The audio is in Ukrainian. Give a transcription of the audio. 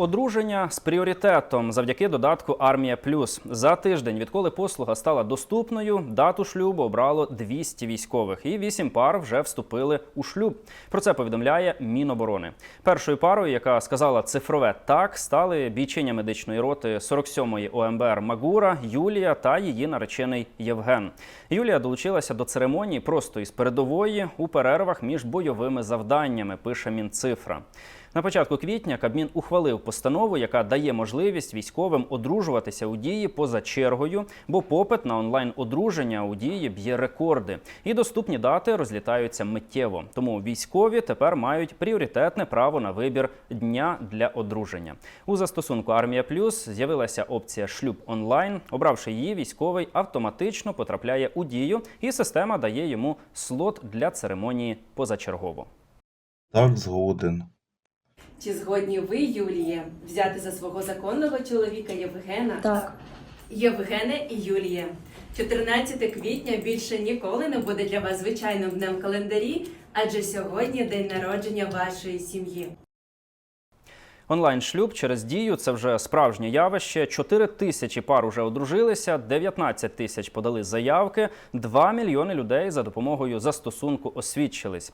Одруження з пріоритетом завдяки додатку Армія Плюс за тиждень, відколи послуга стала доступною, дату шлюбу обрало 200 військових, і 8 пар вже вступили у шлюб. Про це повідомляє Міноборони. Першою парою, яка сказала цифрове так, стали бійчиня медичної роти 47-ї ОМБР Магура Юлія та її наречений Євген. Юлія долучилася до церемонії просто із передової у перервах між бойовими завданнями. Пише Мінцифра. На початку квітня Кабмін ухвалив постанову, яка дає можливість військовим одружуватися у дії поза чергою, бо попит на онлайн одруження у дії б'є рекорди, і доступні дати розлітаються миттєво. Тому військові тепер мають пріоритетне право на вибір дня для одруження. У застосунку Армія Плюс з'явилася опція шлюб онлайн. Обравши її, військовий автоматично потрапляє у дію, і система дає йому слот для церемонії позачергово. Так, згоден. Чи згодні ви, Юліє, взяти за свого законного чоловіка Євгена? Так. Євгене і Юліє. 14 квітня більше ніколи не буде для вас звичайним днем в календарі, адже сьогодні день народження вашої сім'ї. Онлайн-шлюб через дію це вже справжнє явище. 4 тисячі пар уже одружилися, 19 тисяч подали заявки, 2 мільйони людей за допомогою застосунку освідчились.